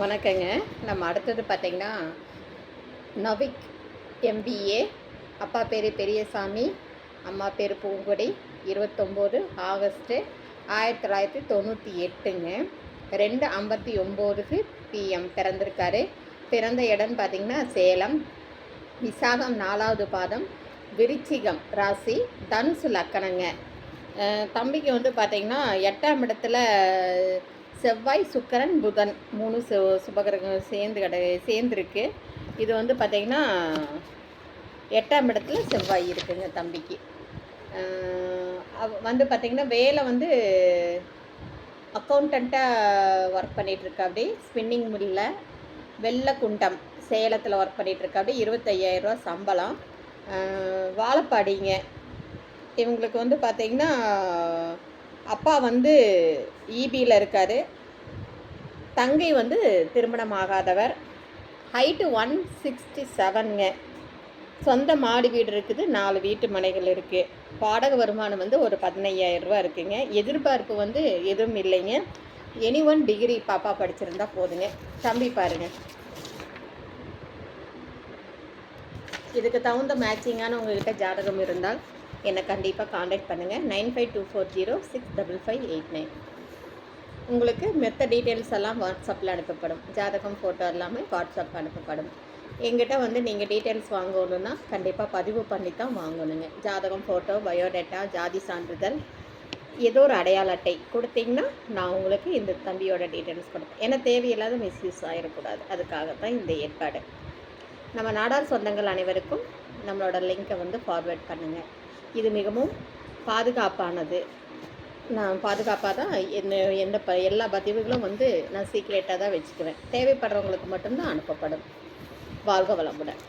வணக்கங்க. நம்ம அடுத்தது பார்த்தீங்கன்னா நவிக் எம்பிஏ அப்பா பேர் பெரியசாமி அம்மா பேர் பூங்கொடி இருபத்தொம்போது ஆகஸ்ட்டு ஆயிரத்தி தொள்ளாயிரத்தி தொண்ணூற்றி எட்டுங்க. ரெண்டு ஐம்பத்தி ஒம்போதுக்கு பிஎம் பிறந்திருக்காரு. பிறந்த இடம் பார்த்தீங்கன்னா சேலம். விசாகம் நாலாவது பாதம் விருச்சிகம் ராசி தனுசு லக்கணங்க. தம்பிக்கு வந்து பார்த்திங்கன்னா எட்டாம் இடத்துல செவ்வாய் சுக்கரன் புதன் மூணு சு சுபகிரகம் சேர்ந்து கிட சேர்ந்துருக்கு. இது வந்து பார்த்தீங்கன்னா எட்டாம் இடத்துல செவ்வாய் இருக்குங்க தம்பிக்கு. அவ- வந்து பார்த்திங்கன்னா வேலை வந்து அக்கௌண்டண்ட்டாக ஒர்க் பண்ணிகிட்ருக்காப்படி ஸ்பின்னிங் மில்லில் வெள்ளக்குண்டம் சேலத்தில் ஒர்க் பண்ணிகிட்ருக்காப்படி இருபத்தையாயிரரூவா சம்பளம். வாழைப்பாடிங்க வாழப்பாடிங்க. இவங்களுக்கு வந்து பார்த்தீங்கன்னா அப்பா வந்து ஈபியில் இருக்கார். தங்கை வந்து திருமணம் ஆகாதவர் ஹைட்டு ஒன் சிக்ஸ்டி செவனுங்க சொந்த மாடி வீடு இருக்குது நாலு வீட்டு மனைகள் இருக்குது வாடகை வருமானம் வந்து ஒரு 15000 ரூபா இருக்குங்க. எதிர்பார்ப்பு வந்து எதுவும் இல்லைங்க. எனி ஒன் டிகிரி பாப்பா படிச்சிருந்தா போதுங்க. தம்பி பாருங்க. இதுக்கு தகுந்த மேட்சிங்கான உங்கள்கிட்ட ஜாதகம் இருந்தால் என்னை கண்டிப்பாக காண்டாக்ட் பண்ணுங்கள் nine five two four zero six double five eight nine. உங்களுக்கு மெத்த டீட்டெயில்ஸ் எல்லாம் வாட்ஸ்அப்பில் அனுப்பப்படும். ஜாதகம் ஃபோட்டோ எல்லாமே வாட்ஸ்அப் அனுப்பப்படும். எங்கிட்ட வந்து நீங்கள் டீட்டெயில்ஸ் வாங்கணுன்னா கண்டிப்பாக பதிவு பண்ணி தான் வாங்கணுங்க. ஜாதகம் ஃபோட்டோ பயோடேட்டா ஜாதி சான்றிதழ் ஏதோ ஒரு அடையாள அட்டை கொடுத்தீங்கன்னா நான் உங்களுக்கு இந்த தம்பியோட டீட்டெயில்ஸ் கொடுப்பேன். ஏன்னா தேவையில்லாத மிஸ்யூஸ் ஆகிடக்கூடாது அதுக்காக தான் இந்த ஏற்பாடு. நம்ம நாடார் சொந்தங்கள் அனைவருக்கும் நம்மளோட லிங்க்கை வந்து ஃபார்வேர்ட் பண்ணுங்கள் இது மிகவும் பாதுகாப்பானது. நான் பாதுகாப்பாக தான் என்ன எந்த ப எல்லா பதிவுகளும் வந்து நான் சீக்ரெட்டாக தான் வச்சுக்குவேன். தேவைப்படுறவங்களுக்கு மட்டும்தான் அனுப்பப்படும். வாழ்க வளமுடன்.